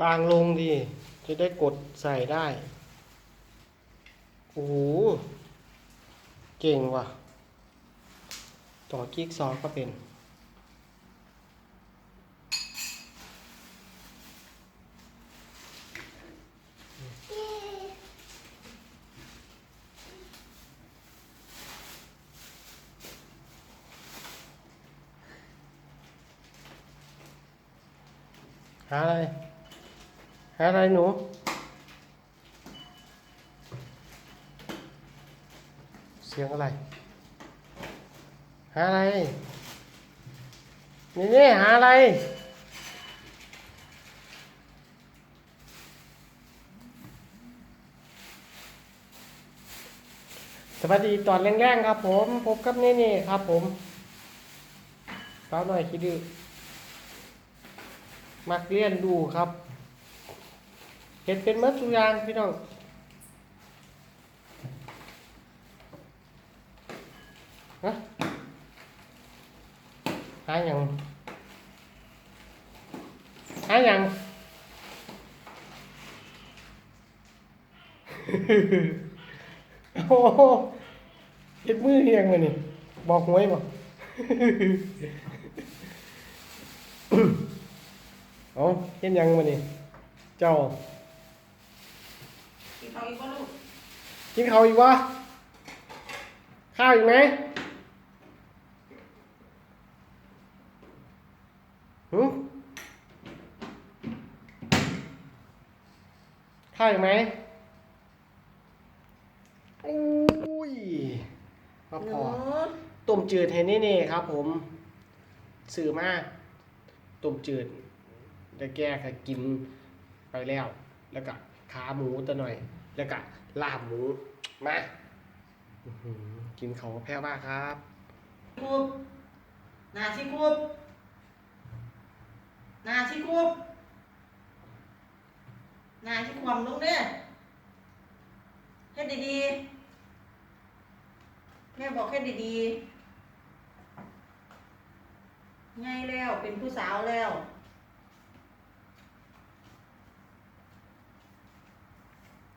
วางลงดีจะได้กดใส่ได้ โอ้โห เก่งว่ะ ต่อกิ๊กซอก็เป็น หาอะไร อะไรหนูเสียงอะไร หาอะไร นี่นี่หาอะไร สวัสดีตอนแรงๆครับผมพบกับนี่นี่ครับผมสาหน่อยคิดดื้อมักเรียนดูครับ เห็ดเป็นมัดสุอยางพี่น้องฮะหาหยังหาหยังโอ้โหเห็ดมือเฮียงมานี่บอกหวยบอกเอาเห็นยังมานี่เจ้า กินข้าวอีกบ่ลูกกินข้าวอีกวะข้าวอีกไหมหืมข้าวอีกไหมอุ้ยมาหพนูอต้มจืดให้นี่นี่ครับผม สื่อมากต้มจืดแล้วแกก็กินไปแล้ว แล้วก็ขาหมูตัวหน่อย แล้วก็ลาบหมูมาอกินเขาแพ้มาครับคูบนาชิคูบนาชิคูบนาชิความลงเด้อเฮ็ดดีๆแม่บอกเฮ็ดดีๆไงแล้วเป็นผู้สาวแล้ว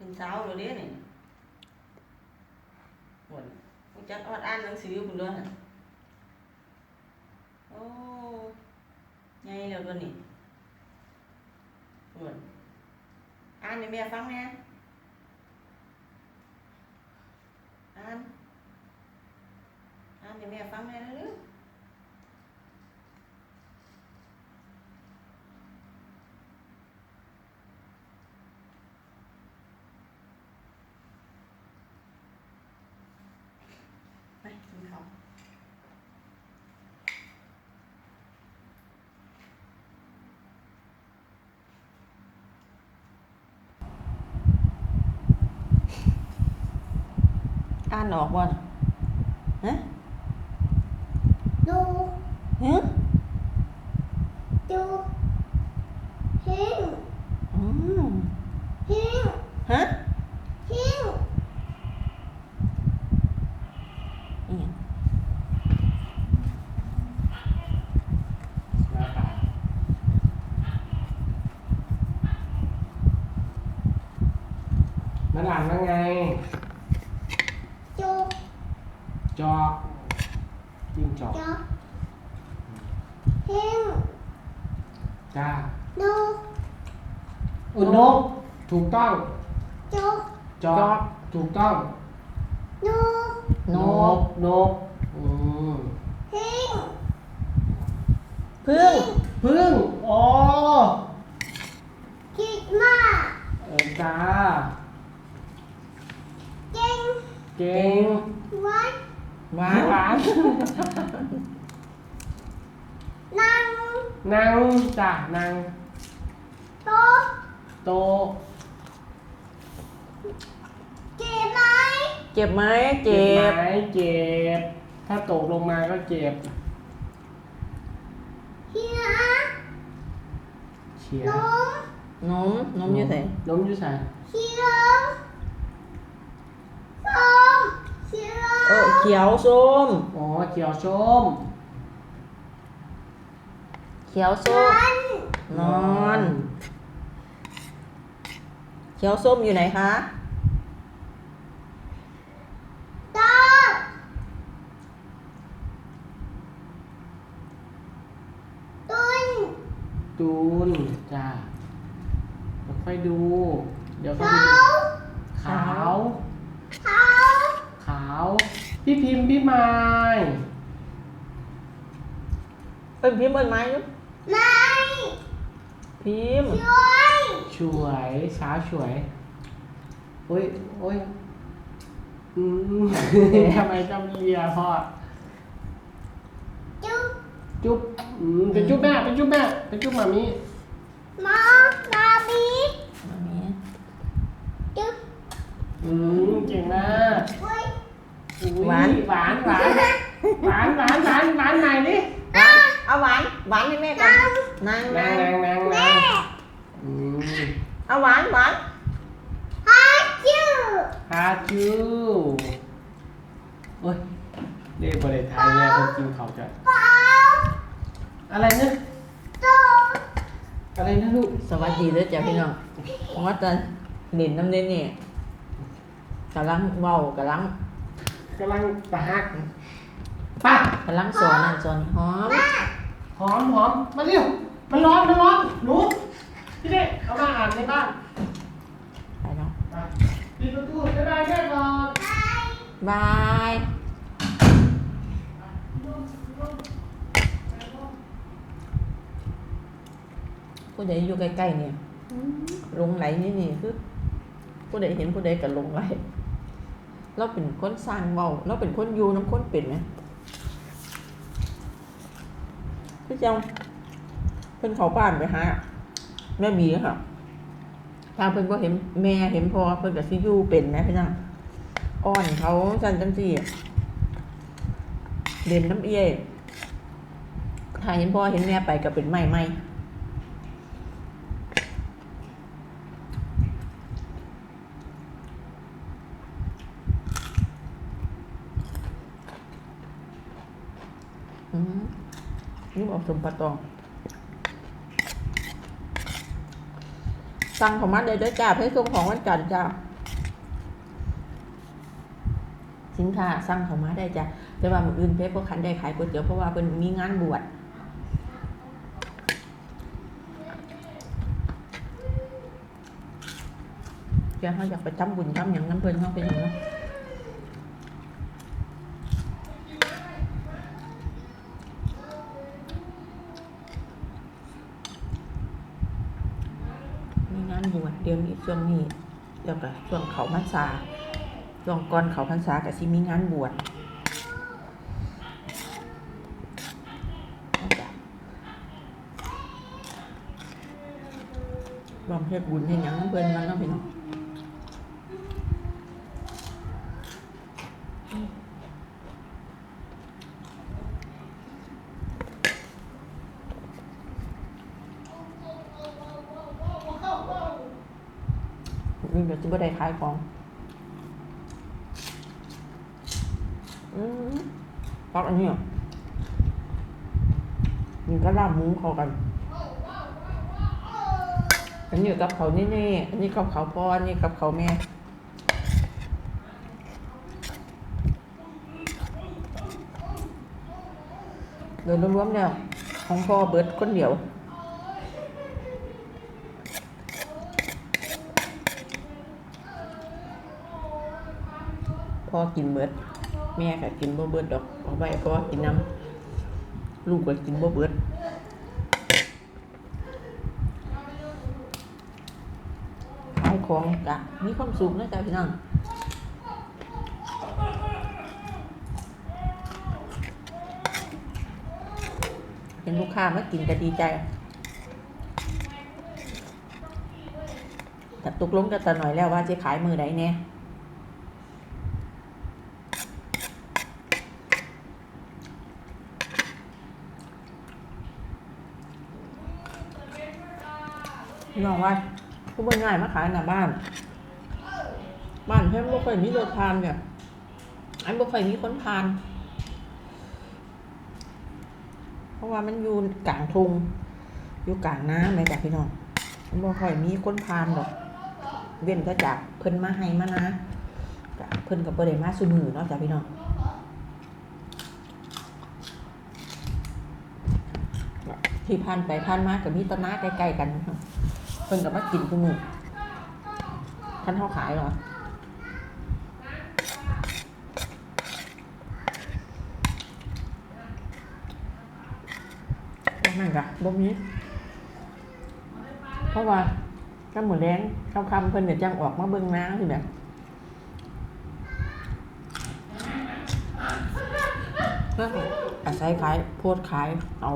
เป็นสาวแล้วเด้นี่หมดรู้จักออดอ่านหนังสือพุ่นเด้อโอ้ไงแล้วตัวนี้เหมือนอ่านให้แม่ฟังแหน่อ่านอ่านให้แม่ฟังแหน่เร็วๆไปกินข้าว อ่านออกบ่น่ะฮะ ดู ฮะ ดูหิ้ง อืม หิ้ง ฮะ หิ้ง อีหยัง มาค่ะมันอ่านว่าไง จู จอกจิ้งจอก จอกหิ้ง จ้า ดู อุนนกถูกต้องจูจอกถูกต้องดูนก นกอืมหิ้งพึ่งพึ่งอ๋อคิดมากเออจ้าเก่งเก่งวัดหวาหวานนั่งนางจ้ะนาง โต๊ะโตเจ็บไหมเจ็บไหมเจ็ไหบมเจ็บ ถ้าตกลงมาก็เจ็บเฮียเชียนร์มนมนมอยู่ไหนนมอยู่ใส่เขียวส้มเขียวเออเขียวส้ม อ๋อเขียวส้มเขียวส้มมันนอน เขียวส้มอยู่ไหนคะต้นตุนตูนจ้าเดี๋ยวค่อยดู เดี๋ยวค่อยเขาดูขาวเขาขาว พี่พิมพ์พี่ไม้เป็นพิมพ์บนไม้ยุไม่พิมพ์ช่ วยช่วยช้าช่วยโอ้ยโอ้ยอืม ทำไมต้องเลียพ่อจุ๊บจุ๊บอืมเป็นจุ๊บแม่เป็นจุ๊บแม่เป็นจุ๊บหมามีหมอมาบีมามีจุ๊บอืมเก่งมากเว้ยอุ๊ยหวาน หวานหวานหวานหวานหวานหวานไหนดิเอาหวาน หวานให้แม่กันนางนานางงนางนางแม่นาง อืมเอาหวานหวานฮัจจูฮาจูโอ้ยเรียกบริไทยเนี่ยคนจริงเขาจะเปล่าอะไรนะโตอะไรนะลูกสวัสดีเด้อจ้ะพี่น้องว่าจะเล่นน้ำเด่นนี่กำลังเว้ากำลังกำลังตะฮักป้ากำลังสอนนั่นสอนหอม หอมหอมมาเร็วมันร้อนมันร้อนหนูพี่ เด็กเอามาอ่านในบ้านไปเนาะไปปิดประตูจะได้แม่ก่อนบายผู้ใดอยู่ใกล้ๆเนี่ยหลงไหลนี่นี่คือผู้ใดเห็นผู้ใดก็หลงไหลเราเป็นคนสร้างเว้าเราเป็นคนอยู่น้ำคนเป็นไหมพี่เจ้าเพิ่นเขาบ้านไปหา แม่บีค่ะถ้าเพิ่นบ่เห็นแม่เห็นพอเพิ่นก็สิอยู่เป็นนะพี่น้องอ้อนเขาจันจังซี่เล่นน้ำเอี้ยถ้าเห็นพ่อเห็นแม่ไปก็เป็นไม่ไม่อืมนี่บอกสมปะตอง สั่งของมันเลยด้วยจ้าเพื่อส่งของวันจันทร์จ้าสินค้าสั่งของมาได้จ้ะแต่ว่ามืออื่นเพ่พวกคันได้ขายก๋วยเตี๋ยวเพราะว่าเป็นมีงานบวชเดี๋ยวเขาอยากไปทำบุญทำอย่างน้ำเพลินเขาไปอย่างเนาะมีงานบวชเดี๋ยวนี้ช่วงนี้แล้วก็ช่วงเขาพรรษาช่วงก่อนเขาพรรษากับซิมีงานบวชเอาจ้ะบำเพ็ญบุญเห็นอย่างน้ำเพื่อนมันเนาะพี่น้อง นี่เดี๋ยวจะไม่ได้ขายของอืมพักอันนี้อะมันก็ลาบหมูเข้ากัน อันนี้กับเขานี่นี่อันนี้กับเขาพ่ออันนี้กับเขาแม่โดยรวมๆแล้วของพ่อเบิร์ดคนเดียว พ่อกินเบิด แม่ก็กินบ่เบิดดอกเอาไว้พ่อกินน้ำลูกก็กินบ่เบิดขายของกะมีความสุขนะจ๊ะพี่น้องเห็นลูกค้ามากินก็ดีใจแต่ตกลงกันแต่หน่อยแล้วว่าจะขายมือใดแน่ พี่น้องว่าผู้บริง่ายมาขายหน้าบ้าน บ้านเพิ่นบ่ค่อยมีรถผ่านเนี่ยอันบ่ค่อยมีคนผ่าน เพราะว่ามันอยู่กลางทุ่งอยู่กลางน้ำเลยจ้ะพี่น้องมันบ่ค่อยมีคนผ่านดอก เว้นก็จากเพิ่นมาให้มานะเพิ่นก็บ่ได้มาซุมือเนาะจ้ะพี่น้องที่ผ่านไปผ่านมาก็มีต้นนาใกล้ๆกันเน พิ่นก็มากินซุมือท่านเฮาขายเหรอบ่นั่นก็บ่มีเพราะว่าถ้าหมูแดงคำคำเพิ่นเดี๋ยจังออกมาเบิ่งน้ำสิแบบเพื่ออาศัยขายโพดขายเอา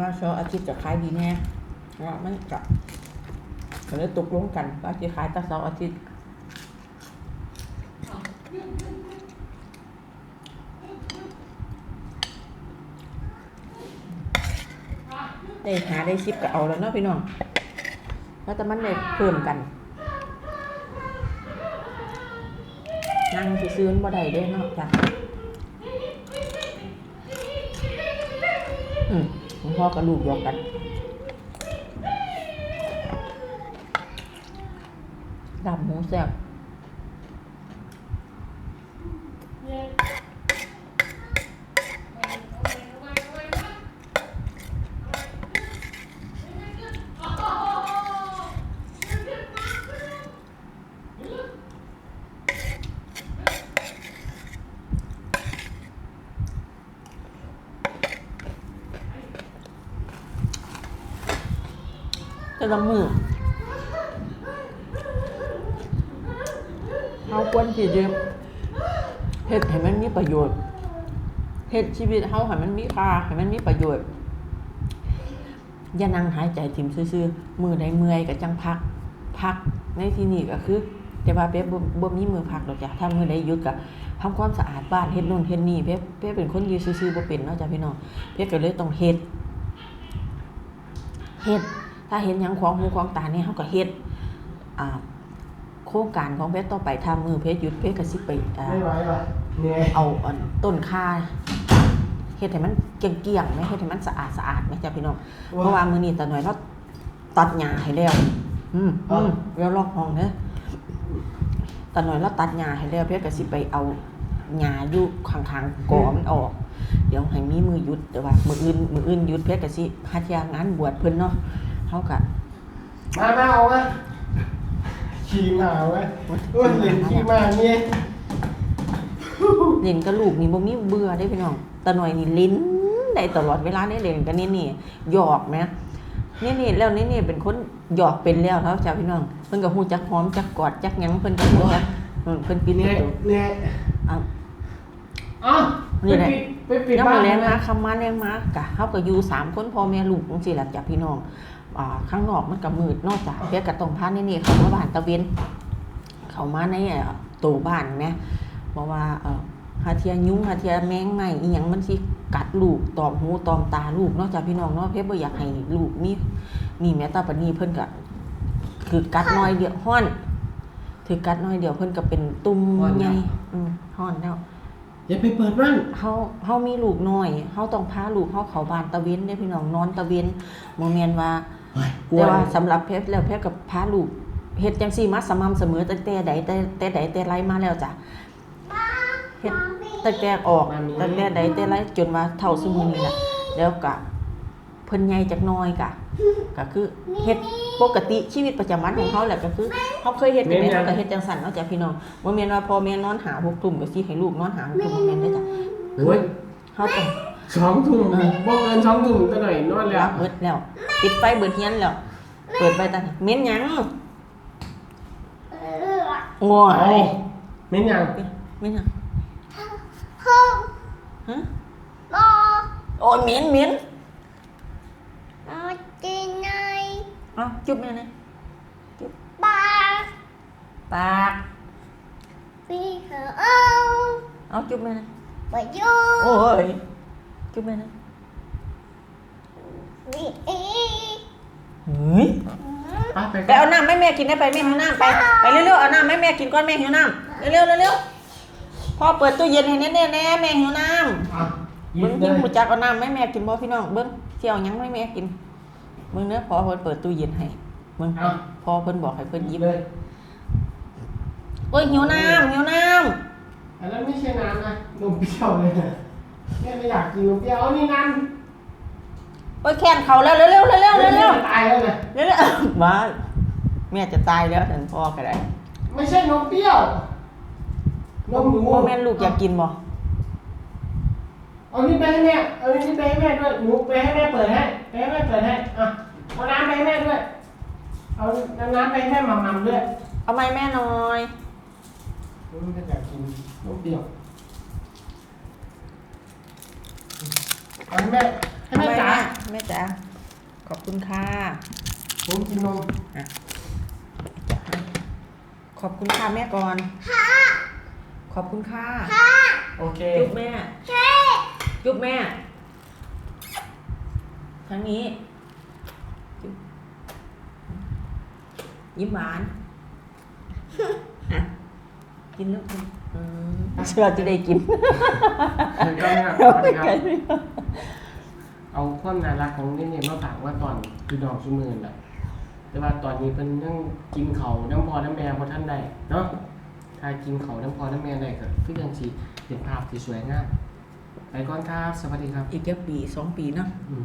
ว่าเสาร์อาทิตย์จะขายดีแน่ว่ามันจะก็เลยตกลงกันว่าจะขายแต่เสาร์อาทิตย์ได้หาได้ชิปก็เอาแล้วเนาะพี่น้องแล้วแต่มันได้เพิ่มกันนั่งซื้อมันบ่ได้เด้เนาะจ้ะ อืมคุณพ่อกับลูกหยอกกันดำหมูแซ่บ แต่ละมือเราควรที่จะเฮ็ดให้มันมีประโยชน์เฮ็ดชีวิตเฮาให้มันมีค่าให้มันมีประโยชน์อย่านั่งหายใจถิ่มซื่อๆมือใดเมื่อยก็จังพัก พักในที่นี้ก็คือแต่ว่าเป๊ะบ่บ่มีมือพักหรอกจ้ะถ้ามือใดหยุดก็ทำความสะอาดบ้านเฮ็ดโน่นเฮ็ดนี่เป๊ะเป๊ะเป็นคนยู่ซื่อๆบ่เป็นเนาะจ้ะพี่น้องเป๊ะก็เลยต้องเฮ็ดเฮ็ด ถ้าเห็นหยังของหูของตาเนี่ยเฮาก็เฮ็ดอ่าโครงการของเพชรต่อไปทำมือเพชรหยุดเพชรก็สิไปอ่าไม่ไหวว่ะเหนื่อยเอาอันต้นค่าเฮ็ดให้มันเกลี้ยงๆไหมเฮ็ดให้มันสะอาดสะอาดไหมจ้ะพี่น้องเพราะว่ามื้อนี้ตาหน่อยเราตัดหญ้าให้แล้ว อืมอืมเดี๋ยวลอกห้องเด้อตาหน่อยเราตัดหญ้าให้แล้วเพชรก็สิไปเอาหญ้าอยู่ข้างๆกอมันออกเดี๋ยวให้มีมือหยุดแต่ว่ามืออื่นมืออื่นหยุดเพชรก็สิหัดยางานบวชเพิ่นเนาะ เฮาก็มามาเอาวะขี่มาวะโอ้ยเล่นขี่มาเนี่ยเล่นกับลูกนี่บ่มีเบื่อได้พี่น้องตาหน่อยนี่ลิ้นได้ตลอดเวลาได้เล่นกันนี่นี่หยอกแหมนี่นี่แล้วนี่นี่เป็นคนหยอกเป็นแล้วแล้วจ้าพี่น้องเพิ่นก็ฮู้จักหอมจักกอดจักหยังเพิ่นก็ฮู้จักอืมเพิ่นปิดเหปนื่ระอยตูเหนื่อยอะอ้าว นี่แหละ ไปปิดยามบ้านมื้อแลงนะมาคำมาแรงมากะเฮาก็อยู่สามคนพ่อแม่ลูกจังซี่ล่ะจ้ะพี่น้องอ่าข้างนอกมันก็มืดเนอกจากเพียก็ต้องพานี่นี่เข้ามาบ้านตะเวนเข้ามาในเอ่อตู้บ้านแหมเพราะว่าเอ่อหาเทียยุงหาเทียแมงใหม่อีหยังมันสิกัดลูกตอมหูตอมตาลูกเนอกจากพี่น้องเนาะเพ่บ่อยากให้ลูกมีมีแม้แต่ปานนี้เพิ่นก็คือกัดน้อยเดียวฮ้อน ถือกัดน้อยเดียวเพิ่นก็เป็นตุ่มใหญ่อืมฮ้อนแล้ว อย่าไปเปิดบ้านเฮาเฮามีลูกน้อยเฮาต้องพาลูกเฮาเข้าบ้านตะเวนเด้พี่น้องนอนตะเวนบ่แม่นว่ากลัวแต่ว่าสำหรับเพชรแล้วเพชรกับพาลูกเฮ็ดจังซี่มาสม่ำเสมอตั้งแต่ใดแต่แต่ใดแต่ไรมาแล้วจ้ะเฮ็ดตั้งแต่ออกตั้งแต่ใดแต่ไรจนว่าเท่าซุมื้อนี้ล่ะแล้วก็เพิ่นใหญ่จักหน้อยกะ ก็คือเฮ็ดปกติชีวิตประจำวันของเขาแหละก็คือเขาเคยเฮ็ดกันแม่นเขาก็เฮ็ดจังซั่นเนาะจ้ะพี่น้องบ่แม่นว่าพ่อแม่นอนหาหกทุ่มก็สิให้ลูกนอนหาหกทุ่มบ่แม่นเด้อจ้ะโอ้ยเฮาต้องสองทุ่มเออบ่เกินสองทุ่มก็หน่อยนอนแล้รัวบเบิดแล้วปิดไฟเบิดเฮียนแล้วเปิดไฟตาเม้นหยังเออโอ้โอ้ยไม่ยังเม้นหยังห้องฮะบอโอ้ยเหม็นเหม็น เอาจุ๊บแม่นะบาปากปีเหอเอาเอาจุ๊บแม่นะไปยูโอ้ยจุ๊บแม่นะวีอีเฮ้ยไปไปไปเอาน้ำให้แม่กินได้ไปแม่หิวน้ำไปไปเร็วๆเอาน้ำให้แม่กินก่อนแม่หิวน้ำเร็วๆเร็วพ่อเปิดตู้เย็นให้แน่ๆแน่แม่หิวน้ำอะหยิเบิ้บงเลยิ่งยหูจักเอาน้ำให้แม่กินบ่พี่น้องเบิ้งเสี่ยวหยังให้แม่กิน เบิ้งเนื้อพอเพิ่นเปิดตู้เย็นให้เบิ้งเอาพอเพิ่นบอกให้เพิ่นหยิบเลยโอ้ยหิวน้ำหิวน้อันนั้นไม่ใช่น้ำนะนมเปรี้ยวเลยนะแม่ไม่อยากกินนมเปรี้ยวเอานี่น้ำำโอ้ยแค้นเขาแล้วเร็วๆเร็วๆเร็วๆเร็วๆเร็วตายแล้วนะๆเร็วๆบ้าแม่จะตายแล้วฉันพ่อก็ได้ไม่ใช่นมเปรี้ยวนมหนูบ่แม่นลูกอยากกินบ่ เอานี่ไปให้แม่ เอานี่ไปให้แม่ด้วยหนูไปให้แม่เปิดให้ไปให้แม่เปิดให้ อะ เอาน้ำไปให้แม่ด้วย เอาน้ำไปให้แม่หม่ำๆด้วยเอาไม้แม่หน่อยอืมไม่อยากกินนมเปรี้ยวเอาให้แม่ ให้เอาแม่ไม้จ๋าแม่แม่จ๋าขอบคุณค่ะผมกินนมขอบคุณค่ะแม่ก่อน ขอบคุณค่ะ โอเคจุ๊บแม่เช่ จุ๊บแม่ทั้งนี้จุ๊บยิ้มหวานอะกินลูกกินอืมเชื่อจะได้กินแล้วก็เนี่ยสวัสดีครับ เอาความน่ารักของนี่เนี่ยมาฝากว่าตอนคือดอกชุมือแหละแต่ว่าตอนนี้เพิ่นยังกินเขาวน้ำพอน้ำแม่พอท่านใดเนาะถ้ากินเขาวน้ำพอน้ำแม่ได้ก็คือยังสีเป็นภาพที่สวยงาม ไปก่อนครับ สวัสดีครับ อีกแค่ปีสองปีเนาะ อืม